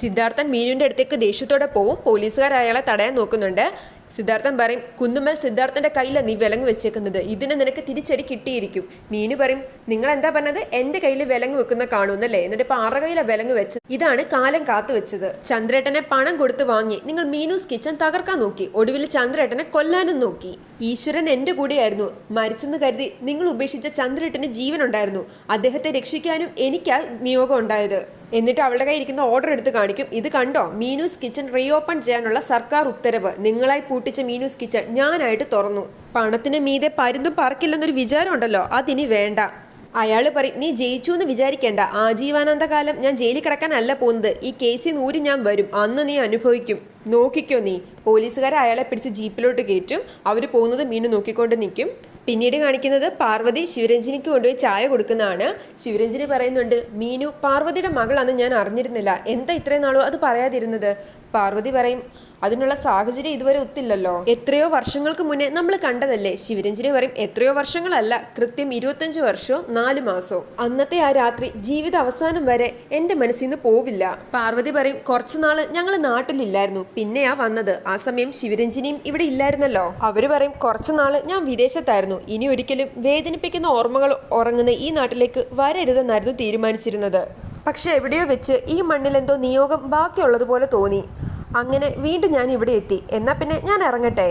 സിദ്ധാർത്ഥൻ മീനുവിന്റെ അടുത്തേക്ക് ദേഷ്യത്തോടെ പോവും. പോലീസുകാർ അയാളെ തടയാൻ നോക്കുന്നുണ്ട്. സിദ്ധാർത്ഥൻ പറയും കുന്നുമ്മൽ സിദ്ധാർത്ഥന്റെ കയ്യിലാണ് നീ വിലങ്ങ് വെച്ചേക്കുന്നത്. ഇതിന് നിനക്ക് തിരിച്ചടി കിട്ടിയിരിക്കും. മീനു പറയും നിങ്ങൾ എന്താ പറഞ്ഞത്? എന്റെ കയ്യിൽ വിലങ്ങ് വെക്കുന്ന കാണുന്നല്ലേ? എന്നിട്ട് ഇപ്പൊ ആറ കയ്യിലെ വിലങ്ങ് വെച്ച് ഇതാണ് കാലം കാത്തു വെച്ചത്. ചന്ദ്രേട്ടനെ പണം കൊടുത്ത് വാങ്ങി. നിങ്ങൾ മീനൂസ് കിച്ചൻ തകർക്കാൻ നോക്കി. ഒടുവിൽ ചന്ദ്രേട്ടനെ കൊല്ലാനും നോക്കി. ഈശ്വരൻ എന്റെ കൂടെയായിരുന്നു. മരിച്ചെന്ന് കരുതി നിങ്ങൾ ഉപേക്ഷിച്ച ചന്ദ്രേട്ടന് ജീവനുണ്ടായിരുന്നു. അദ്ദേഹത്തെ രക്ഷിക്കാനും എനിക്കാ നിയോഗം ഉണ്ടായത്. എന്നിട്ട് അവളുടെ കയ്യിൽ ഇരിക്കുന്ന ഓർഡർ എടുത്ത് കാണിക്കും. ഇത് കണ്ടോ? മീനൂസ് കിച്ചൺ റീഓപ്പൺ ചെയ്യാനുള്ള സർക്കാർ ഉത്തരവ്. നിങ്ങളായി പൂട്ടിച്ച മീനൂസ് കിച്ചൺ ഞാനായിട്ട് തുറന്നു. പണത്തിന് മീതെ പരുന്തും പറക്കില്ലെന്നൊരു വിചാരം ഉണ്ടല്ലോ. അതിനി വേണ്ട. അയാൾ പറയും നീ ജയിച്ചു എന്ന് വിചാരിക്കേണ്ട. ആജീവാനന്ത കാലം ഞാൻ ജയിലിൽ കിടക്കാനല്ല പോകുന്നത്. ഈ കേസിൽ നൂരി ഞാൻ വരും. അന്ന് നീ അനുഭവിക്കും. നോക്കിക്കോ നീ. പോലീസുകാരെ അയാളെ പിടിച്ച് ജീപ്പിലോട്ട് കയറ്റും. അവർ പോകുന്നത് മീനു നോക്കിക്കൊണ്ട് നിൽക്കും. പിന്നീട് കാണിക്കുന്നത് പാർവതി ശിവരഞ്ജിനിക്ക് കൊണ്ടുപോയി ചായ കൊടുക്കുന്നതാണ്. ശിവരഞ്ജിനി പറയുന്നുണ്ട് മീനു പാർവതിയുടെ മകളാണെന്ന് ഞാൻ അറിഞ്ഞിരുന്നില്ല. എന്താ ഇത്രയും നാളോ അത് പറയാതിരുന്നത്? പാർവതി പറയും അതിനുള്ള സാഹചര്യം ഇതുവരെ ഒത്തില്ലല്ലോ. എത്രയോ വർഷങ്ങൾക്ക് മുന്നേ നമ്മൾ കണ്ടതല്ലേ? ശിവരഞ്ജിനി പറയും എത്രയോ വർഷങ്ങളല്ല കൃത്യം ഇരുപത്തഞ്ച് വർഷവും നാല് മാസവും. അന്നത്തെ ആ രാത്രി ജീവിത അവസാനം വരെ എന്റെ മനസ്സിൽ നിന്ന് പോവില്ല. പാർവതി പറയും കുറച്ചു നാൾ ഞങ്ങൾ നാട്ടിലില്ലായിരുന്നു പിന്നെയാ വന്നത്. ആ സമയം ശിവരഞ്ജിനിയും ഇവിടെ ഇല്ലായിരുന്നല്ലോ. അവർ പറയും കുറച്ചു നാൾ ഞാൻ വിദേശത്തായിരുന്നു. ഇനി ഒരിക്കലും വേദനിപ്പിക്കുന്ന ഓർമ്മകൾ ഉറങ്ങുന്ന ഈ നാട്ടിലേക്ക് വരരുതെന്നായിരുന്നു തീരുമാനിച്ചിരുന്നത്. പക്ഷെ എവിടെയോ വെച്ച് ഈ മണ്ണിലെന്തോ നിയോഗം ബാക്കിയുള്ളതുപോലെ തോന്നി. അങ്ങനെ വീണ്ടും ഞാൻ ഇവിടെ എത്തി. എന്നാൽ പിന്നെ ഞാൻ ഇറങ്ങട്ടെ?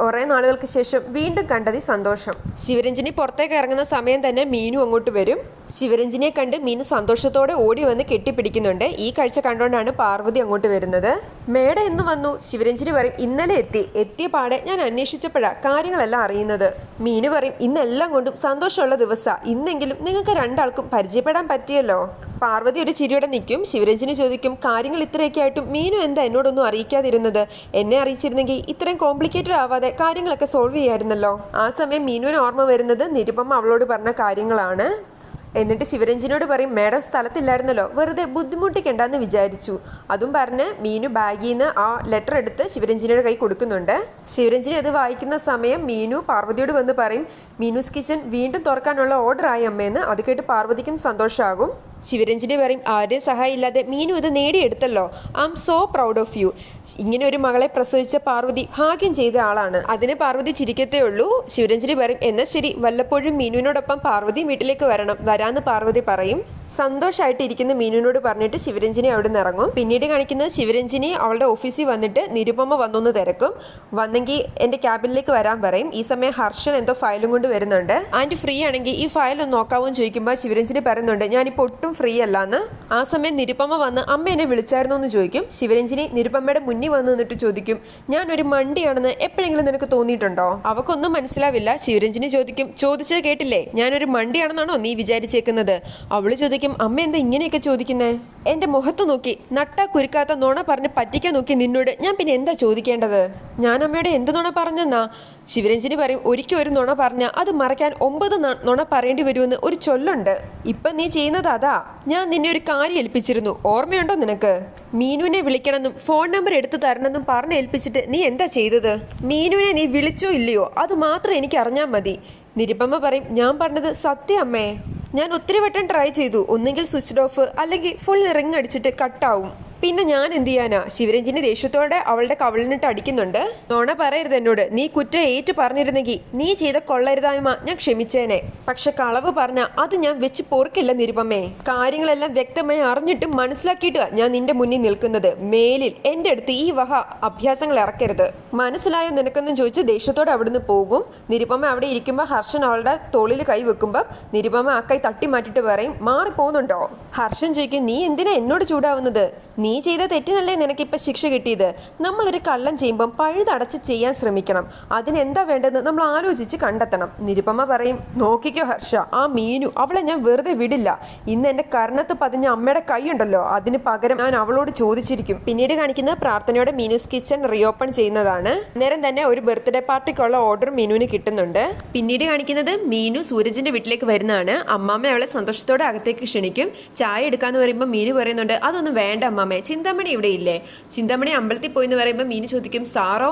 കുറേ നാളുകൾക്ക് ശേഷം വീണ്ടും കണ്ടതി സന്തോഷം. ശിവരഞ്ജിനി പുറത്തേക്ക് ഇറങ്ങുന്ന സമയം തന്നെ മീനു അങ്ങോട്ട് വരും. ശിവരഞ്ജിനിയെ കണ്ട് മീനു സന്തോഷത്തോടെ ഓടി വന്ന് കെട്ടിപ്പിടിക്കുന്നുണ്ട്. ഈ കാഴ്ച കണ്ടുകൊണ്ടാണ് പാർവതി അങ്ങോട്ട് വരുന്നത്. മേഡ എന്ന് വന്നു. ശിവരഞ്ജിനി പറയും ഇന്നലെ എത്തി. എത്തിയ പാടെ ഞാൻ അന്വേഷിച്ചപ്പോഴാണ് കാര്യങ്ങളെല്ലാം അറിയുന്നത്. മീനു പറയും ഇന്നെല്ലാം കൊണ്ടും സന്തോഷമുള്ള ദിവസം. ഇന്നെങ്കിലും നിങ്ങൾക്ക് രണ്ടാൾക്കും പരിചയപ്പെടാൻ പറ്റിയല്ലോ. പാർവതി ഒരു ചിരിയോടെ നിൽക്കും. ശിവരഞ്ജിനി ചോദിക്കും കാര്യങ്ങൾ ഇത്രയൊക്കെ ആയിട്ടും മീനു എന്താ എന്നോടൊന്നും അറിയിക്കാതിരുന്നത്? എന്നെ അറിയിച്ചിരുന്നെങ്കിൽ ഇത്രയും കോംപ്ലിക്കേറ്റഡ് ആവാതെ കാര്യങ്ങളൊക്കെ സോൾവ് ചെയ്യായിരുന്നല്ലോ. ആ സമയം മീനുവിന് ഓർമ്മ വരുന്നത് നിരുപമ അവളോട് പറഞ്ഞ കാര്യങ്ങളാണ്. എന്നിട്ട് ശിവരഞ്ജിനോട് പറയും മേഡം സ്ഥലത്തില്ലായിരുന്നല്ലോ വെറുതെ ബുദ്ധിമുട്ടിക്കണ്ടെന്ന് വിചാരിച്ചു. അതും പറഞ്ഞ് മീനു ബാഗിൽ നിന്ന് ആ ലെറ്റർ എടുത്ത് ശിവരഞ്ജിനിയുടെ കൈ കൊടുക്കുന്നുണ്ട്. ശിവരഞ്ജിനി അത് വായിക്കുന്ന സമയം മീനു പാർവതിയോട് വന്ന് പറയും മീനുസ് കിച്ചൺ വീണ്ടും തുറക്കാനുള്ള ഓർഡർ ആയി അമ്മയെന്ന് അത് കേട്ട് പാർവതിക്കും സന്തോഷമാകും ശിവരഞ്ജിനി പറയും ആരുടെയും സഹായം ഇല്ലാതെ മീനു ഇത് നേടിയെടുത്തല്ലോ. I'm so proud of you ഇങ്ങനെ ഒരു മകളെ പ്രസവിച്ച പാർവതി ഭാഗ്യം ചെയ്ത ആളാണ്. അതിന് പാർവതി ചിരിക്കത്തേ ഉള്ളൂ. ശിവരഞ്ജിനി പറയും എന്നാൽ ശരി വല്ലപ്പോഴും മീനുവിനോടൊപ്പം പാർവതി വീട്ടിലേക്ക് വരണം. വരാന്ന് പാർവതി പറയും. സന്തോഷമായിട്ട് ഇരിക്കുന്ന മീനുവിനോട് പറഞ്ഞിട്ട് ശിവരഞ്ജിനി അവിടെ നിന്ന് ഇറങ്ങും. പിന്നീട് കാണിക്കുന്നത് ശിവരഞ്ജിനി അവളുടെ ഓഫീസിൽ വന്നിട്ട് നിരുപമ വന്നൊന്ന് തിരക്കും. വന്നെങ്കിൽ എന്റെ ക്യാബിനിലേക്ക് വരാൻ പറയും. ഈ സമയം ഹർഷൻ എന്തോ ഫയലും കൊണ്ട് വരുന്നുണ്ട്. ആന്റി ഫ്രീ ആണെങ്കിൽ ഈ ഫയൽ ഒന്ന് നോക്കാവോ ചോദിക്കുമ്പോൾ ശിവരഞ്ജിനി പറയുന്നുണ്ട് ഞാനിപ്പോൾ ഒട്ടും ഫ്രീ അല്ലാന്ന്. ആ സമയം നിരുപമ വന്ന് അമ്മ എന്നെ വിളിച്ചായിരുന്നു എന്ന് ചോദിക്കും. ശിവരഞ്ജിനി നിരുപമ്മയുടെ മുന്നിൽ വന്ന് നിന്നിട്ട് ചോദിക്കും ഞാൻ ഒരു മണ്ടിയാണെന്ന് എപ്പോഴെങ്കിലും നിനക്ക് തോന്നിയിട്ടുണ്ടോ? അവക്കൊന്നും മനസ്സിലാവില്ല. ശിവരഞ്ജിനി ചോദിക്കും ചോദിച്ചത് കേട്ടില്ലേ? ഞാനൊരു മണ്ടിയാണെന്നാണോ നീ വിചാരിച്ചേക്കുന്നത്? അവൾ ചോദിക്കും അമ്മ എന്താ ഇങ്ങനെയൊക്കെ ചോദിക്കുന്നേ? എന്റെ മുഖത്ത് നോക്കി നട്ട കുരുക്കാത്ത നുണ പറഞ്ഞ് പറ്റിക്കാൻ നോക്കി നിന്നോട് ഞാൻ പിന്നെ എന്താ ചോദിക്കേണ്ടത്? ഞാൻ അമ്മയോട് എന്ത് നുണ പറഞ്ഞെന്നാ? ശിവരഞ്ജിനി പറയും ഒരിക്കൽ ഒരു നുണ പറഞ്ഞ അത് മറയ്ക്കാൻ ഒമ്പത് നുണ പറയേണ്ടി വരുമെന്ന് ഒരു ചൊല്ലുണ്ട്. ഇപ്പം നീ ചെയ്യുന്നത് അതാ. ഞാൻ നിന്നെ ഒരു കാര്യം ഏൽപ്പിച്ചിരുന്നു. ഓർമ്മയുണ്ടോ നിനക്ക്? മീനുവിനെ വിളിക്കണമെന്നും ഫോൺ നമ്പർ എടുത്തു തരണമെന്നും പറഞ്ഞ് ഏൽപ്പിച്ചിട്ട് നീ എന്താ ചെയ്തത്? മീനുവിനെ നീ വിളിച്ചോ ഇല്ലയോ? അത് മാത്രം എനിക്ക് അറിഞ്ഞാൽ മതി. നിരുപമ പറയും ഞാൻ പറഞ്ഞത് സത്യം അമ്മേ. ഞാൻ ഒത്തിരി വട്ടം ട്രൈ ചെയ്തു. ഒന്നുകിൽ സ്വിച്ച് ഓഫ് അല്ലെങ്കിൽ ഫുൾ റിങ് അടിച്ചിട്ട് കട്ടാവും പിന്നെ ഞാൻ എന്ത് ചെയ്യാനാ? ശിവരഞ്ജിന്റെ ദേഷ്യത്തോടെ അവളുടെ കവളിനിട്ട് അടിക്കുന്നുണ്ട്. നോണ പറയരുത് എന്നോട്. നീ കുറ്റം ഏറ്റു പറഞ്ഞിരുന്നെങ്കിൽ നീ ചെയ്ത കൊള്ളരുതായ്മ ഞാൻ ക്ഷമിച്ചേനെ. പക്ഷെ കളവ് പറഞ്ഞ അത് ഞാൻ വെച്ച് പൊറുക്കില്ല നിരുപമേ. കാര്യങ്ങളെല്ലാം വ്യക്തമായി അറിഞ്ഞിട്ടും മനസ്സിലാക്കിയിട്ട് ഞാൻ നിന്റെ മുന്നിൽ നിൽക്കുന്നത്. മേലിൽ എന്റെ അടുത്ത് ഈ വഹ അഭ്യാസങ്ങൾ ഇറക്കരുത്. മനസ്സിലായോ നിനക്കെന്നും ചോദിച്ച് ദേഷ്യത്തോടെ അവിടുന്ന് പോകും. നിരുപമ അവിടെ ഇരിക്കുമ്പോൾ ഹർഷൻ അവളുടെ തോളിൽ കൈ വെക്കുമ്പോൾ നിരുപമ ആ കൈ തട്ടി മാറ്റിട്ട് പറയും മാറിപ്പോകുന്നുണ്ടോ ഹർഷൻ ചോദിക്കും നീ എന്തിനാ എന്നോട് ചൂടാവുന്നത്? നീ ചെയ്ത തെറ്റിനല്ലേ നിനക്കിപ്പോൾ ശിക്ഷ കിട്ടിയത്? നമ്മളൊരു കള്ളം ചെയ്യുമ്പം പഴുതടച്ച് ചെയ്യാൻ ശ്രമിക്കണം. അതിനെന്താ വേണ്ടതെന്ന് നമ്മൾ ആലോചിച്ച് കണ്ടെത്തണം. നിരുപമ പറയും നോക്കിക്കോ ഹർഷ ആ മീനു അവളെ ഞാൻ വെറുതെ വിടില്ല. ഇന്ന് എന്റെ കർണത്ത് പതിഞ്ഞ അമ്മയുടെ കൈയുണ്ടല്ലോ. അതിന് പകരം ഞാൻ അവളോട് ചോദിച്ചിരിക്കും. പിന്നീട് കാണിക്കുന്നത് പ്രാർത്ഥനയോടെ മീനുസ് കിച്ചൺ റീഓപ്പൺ ചെയ്യുന്നതാണ്. നേരം തന്നെ ഒരു ബർത്ത്ഡേ പാർട്ടിക്കുള്ള ഓർഡർ മീനുവിന് കിട്ടുന്നുണ്ട്. പിന്നീട് കാണിക്കുന്നത് മീനു സൂരജിന്റെ വീട്ടിലേക്ക് വരുന്നതാണ്. അമ്മാമ്മ അവളെ സന്തോഷത്തോടെ അകത്തേക്ക് ക്ഷണിക്കും. ചായ എടുക്കാന്ന് പറയുമ്പോൾ മീനു പറയുന്നുണ്ട് അതൊന്നും വേണ്ട അമ്മാമ്മേ ചിന്തമണി ഇവിടെ ഇല്ലേ? ചിന്തമണി അമ്പലത്തിൽ പോയി എന്ന് പറയുമ്പോൾ മീനു ചോദിക്കും സാറോ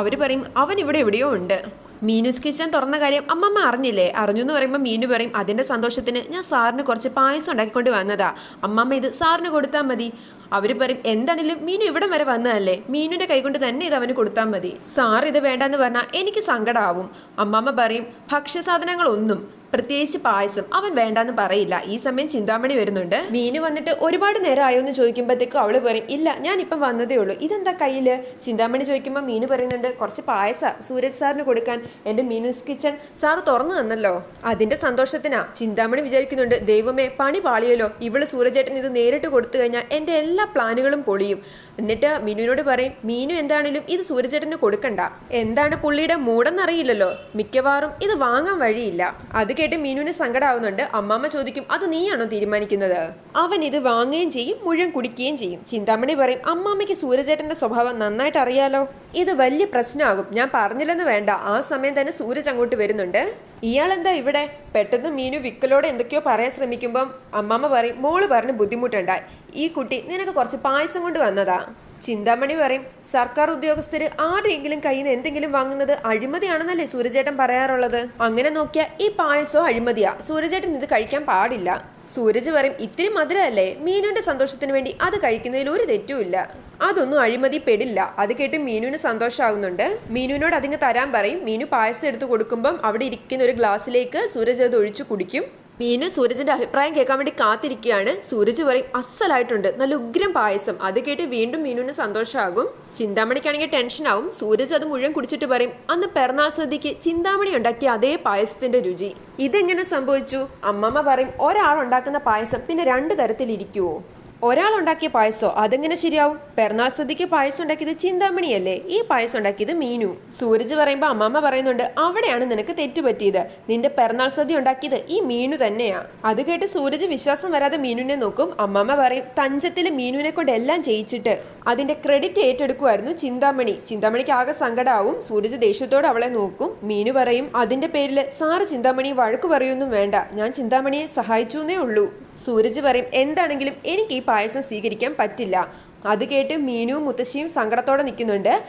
അവർ പറയും അവൻ ഇവിടെ എവിടെയോ ഉണ്ട്. മീനുസ് കിച്ചൻ തുറന്ന കാര്യം അമ്മമ്മ അറിഞ്ഞില്ലേ? അറിഞ്ഞു എന്ന് പറയുമ്പോൾ മീനു പറയും അതിന്റെ സന്തോഷത്തിന് ഞാൻ സാറിന് കുറച്ച് പായസം ഉണ്ടാക്കിക്കൊണ്ട് വന്നതാ. അമ്മമ്മ ഇത് സാറിന് കൊടുത്താൽ മതി. അവർ പറയും എന്താണെങ്കിലും മീനു ഇവിടം വരെ വന്നതല്ലേ? മീനുവിന്റെ കൈകൊണ്ട് തന്നെ ഇത് അവന് കൊടുത്താൽ മതി. സാർ ഇത് വേണ്ടെന്ന് പറഞ്ഞാൽ എനിക്ക് സങ്കടമാവും അമ്മമ്മ പറയും ഭക്ഷ്യസാധനങ്ങളൊന്നും. പ്രത്യേകിച്ച് പായസം. അവൻ വേണ്ടാന്ന് പറയില്ല. ഈ സമയം ചിന്താമണി വരുന്നുണ്ട്. മീനു വന്നിട്ട് ഒരുപാട് നേരം ആയോ എന്ന് ചോദിക്കുമ്പോഴത്തേക്കും അവൾ പറയും ഇല്ല ഞാൻ ഇപ്പം വന്നതേ ഉള്ളൂ. ഇതെന്താ കയ്യിൽ? ചിന്താമണി ചോദിക്കുമ്പോൾ മീനു പറയുന്നുണ്ട് കുറച്ച് പായസ. സൂരജ് സാറിന് കൊടുക്കാൻ എന്റെ മീനുസ് കിച്ചൺ സാർ തുറന്നു തന്നല്ലോ. അതിന്റെ സന്തോഷത്തിനാ. ചിന്താമണി വിചാരിക്കുന്നുണ്ട് ദൈവമേ പണി പാളിയല്ലോ. ഇവൾ സൂരജേട്ടൻ ഇത് നേരിട്ട് കൊടുത്തു കഴിഞ്ഞാൽ എന്റെ എല്ലാ പ്ലാനുകളും പൊളിയും. എന്നിട്ട് മീനുവിനോട് പറയും മീനു എന്താണേലും ഇത് സൂരജേട്ടന് കൊടുക്കണ്ട. എന്താണ് പുള്ളിയുടെ മൂടെന്നറിയില്ലല്ലോ. മിക്കവാറും ഇത് വാങ്ങാൻ വഴിയില്ല. അത് കേട്ട് മീനുവിന് സങ്കടാവുന്നുണ്ട്. അമ്മാമ്മ ചോദിക്കും അത് നീയാണോ തീരുമാനിക്കുന്നത്? അവൻ ഇത് വാങ്ങുകയും ചെയ്യും മുഴുവൻ കുടിക്കുകയും ചെയ്യും. ചിന്താമണി പറയും അമ്മാമ്മയ്ക്ക് സൂരജേട്ടന്റെ സ്വഭാവം നന്നായിട്ട് അറിയാലോ. ഇത് വലിയ പ്രശ്നമാകും. ഞാൻ പറഞ്ഞില്ലെന്ന് വേണ്ട. ആ സമയം തന്നെ സൂരജ് അങ്ങോട്ട് വരുന്നുണ്ട്. ഇയാൾ എന്താ ഇവിടെ? പെട്ടെന്ന് മീനു വിക്കലോടെ എന്തൊക്കെയോ പറയാൻ ശ്രമിക്കുമ്പം അമ്മാമ്മ പറയും മോൾ പറഞ്ഞ് ബുദ്ധിമുട്ടുണ്ടായി. ഈ കുട്ടി നിനക്ക് കുറച്ച് പായസം കൊണ്ട് വന്നതാ. ചിന്താമണി പറയും സർക്കാർ ഉദ്യോഗസ്ഥര് ആരെങ്കിലും കയ്യിൽ നിന്ന് എന്തെങ്കിലും വാങ്ങുന്നത് അഴിമതിയാണെന്നല്ലേ സൂര്യചേട്ടൻ പറയാറുള്ളത്? അങ്ങനെ നോക്കിയാൽ ഈ പായസോ അഴിമതിയാ. സൂര്യചേട്ടൻ ഇത് കഴിക്കാൻ പാടില്ല. സൂരജ് പറയും ഇത്തിരി മധുരമല്ലേ? മീനുവിന്റെ സന്തോഷത്തിന് വേണ്ടി അത് കഴിക്കുന്നതിൽ ഒരു തെറ്റുമില്ല അതൊന്നും അഴിമതി പെടില്ല. അത് കേട്ട് മീനുവിന് സന്തോഷമാകുന്നുണ്ട് മീനുവിനോട് അതിങ്ങ് തരാൻ പറയും. മീനു പായസം എടുത്തു കൊടുക്കുമ്പം അവിടെ ഇരിക്കുന്ന ഒരു ഗ്ലാസ്സിലേക്ക് സൂരജ് അത് ഒഴിച്ചു കുടിക്കും. മീനു സൂരജിന്റെ അഭിപ്രായം കേൾക്കാൻ വേണ്ടി കാത്തിരിക്കുകയാണ്. സൂരജ് പറയും അസലായിട്ടുണ്ട്. നല്ല ഉഗ്രം പായസം. അത് കേട്ട് വീണ്ടും മീനുവിന് സന്തോഷമാകും. ചിന്താമണിക്കാണെങ്കിൽ ടെൻഷനാവും സൂരജ് അത് മുഴുവൻ കുടിച്ചിട്ട് പറയും അന്ന് പിറന്നാൾ സദ്യക്ക് ചിന്താമണി ഉണ്ടാക്കിയ അതേ പായസത്തിന്റെ രുചി. ഇതെങ്ങനെ സംഭവിച്ചു? അമ്മമ്മ പറയും ഒരാൾ ഉണ്ടാക്കുന്ന പായസം പിന്നെ രണ്ട് തരത്തിലിരിക്കുവോ? ഒരാൾ ഉണ്ടാക്കിയ പായസോ അതെങ്ങനെ ശരിയാവും? പെരുന്നാൾ സദ്യക്ക് പായസം ഉണ്ടാക്കിയത് ചിന്താമണിയല്ലേ? ഈ പായസം ഉണ്ടാക്കിയത് മീനു. സൂരജ് പറയുമ്പോൾ അമ്മമ്മ പറയുന്നുണ്ട് അവിടെയാണ് നിനക്ക് തെറ്റുപറ്റിയത് നിന്റെ പെരുന്നാൾ സദ്യ ഉണ്ടാക്കിയത് ഈ മീനു തന്നെയാ. അത് കേട്ട് സൂരജ് വിശ്വാസം വരാതെ മീനുവിനെ നോക്കും. അമ്മമ്മ പറയും തഞ്ചത്തിലെ മീനുവിനെ കൊണ്ട് എല്ലാം ചെയ്യിച്ചിട്ട് അതിന്റെ ക്രെഡിറ്റ് ഏറ്റെടുക്കുമായിരുന്നു ചിന്താമണി. ചിന്താമണിക്ക് ആകെ സങ്കടാവും. സൂരജ് ദേഷ്യത്തോടെ അവളെ നോക്കും. മീനു പറയും അതിന്റെ പേരിൽ സാറ് ചിന്താമണി വഴക്ക് പറയൊന്നും വേണ്ട. ഞാൻ ചിന്താമണിയെ സഹായിച്ചു എന്നേ ഉള്ളൂ. സൂരജ് പറയും എന്താണെങ്കിലും എനിക്ക് ഈ പായസം സ്വീകരിക്കാൻ പറ്റില്ല. അത് കേട്ട് മീനുവും മുത്തശ്ശിയും സങ്കടത്തോടെ നിൽക്കുന്നുണ്ട്.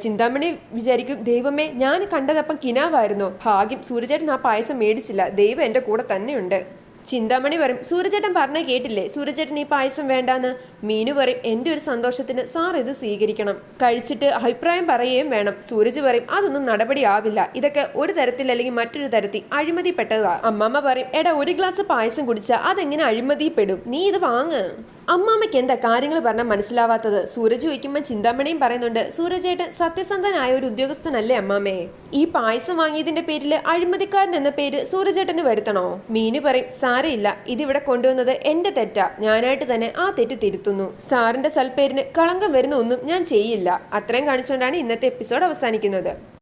ചിന്താമണി വിചാരിക്കും ദൈവമേ ഞാൻ കണ്ടതപ്പം കിനാവായിരുന്നു. ഭാഗ്യം സൂര്യചേട്ടൻ ആ പായസം മേടിച്ചില്ല. ദൈവം എന്റെ കൂടെ തന്നെയുണ്ട്. ചിന്താമണി പറയും സൂര്യചേട്ടൻ പറഞ്ഞ കേട്ടില്ലേ? സൂര്യചേട്ടൻ ഈ പായസം വേണ്ടാന്ന്. മീനു പറയും എന്റെ ഒരു സന്തോഷത്തിന് സാർ ഇത് സ്വീകരിക്കണം. കഴിച്ചിട്ട് അഭിപ്രായം പറയുകയും വേണം. സൂരജ് പറയും അതൊന്നും നടപടിയാവില്ല ഇതൊക്കെ ഒരു തരത്തിൽ അല്ലെങ്കിൽ മറ്റൊരു തരത്തിൽ അഴിമതിപ്പെട്ടതാ. അമ്മമ്മ പറയും എടാ ഒരു ഗ്ലാസ് പായസം കുടിച്ചാൽ അതെങ്ങനെ അഴിമതിപ്പെടും? നീ ഇത് വാങ്ങ്. അമ്മാമ്മയ്ക്ക് എന്താ കാര്യങ്ങൾ പറഞ്ഞാൽ മനസ്സിലാവാത്തത്? സൂരജ് ചോദിക്കുമ്പോൾ ചിന്താമണിയും പറയുന്നുണ്ട് സൂരജേട്ടൻ സത്യസന്ധനായ ഒരു ഉദ്യോഗസ്ഥനല്ലേ അമ്മാമ്മേ? ഈ പായസം വാങ്ങിയതിന്റെ പേരിൽ അഴിമതിക്കാരൻ എന്ന പേര് സൂരജേട്ടന് വരുത്തണോ? മീനു പറയും സാരയില്ല ഇതിവിടെ കൊണ്ടുവന്നത് എന്റെ തെറ്റാ. ഞാനായിട്ട് തന്നെ ആ തെറ്റ് തിരുത്തുന്നു. സാറിന്റെ സൽപ്പേരിന് കളങ്കം വരുന്ന ഒന്നും ഞാൻ ചെയ്യില്ല. അത്രയും കാണിച്ചുകൊണ്ടാണ് ഇന്നത്തെ എപ്പിസോഡ് അവസാനിക്കുന്നത്.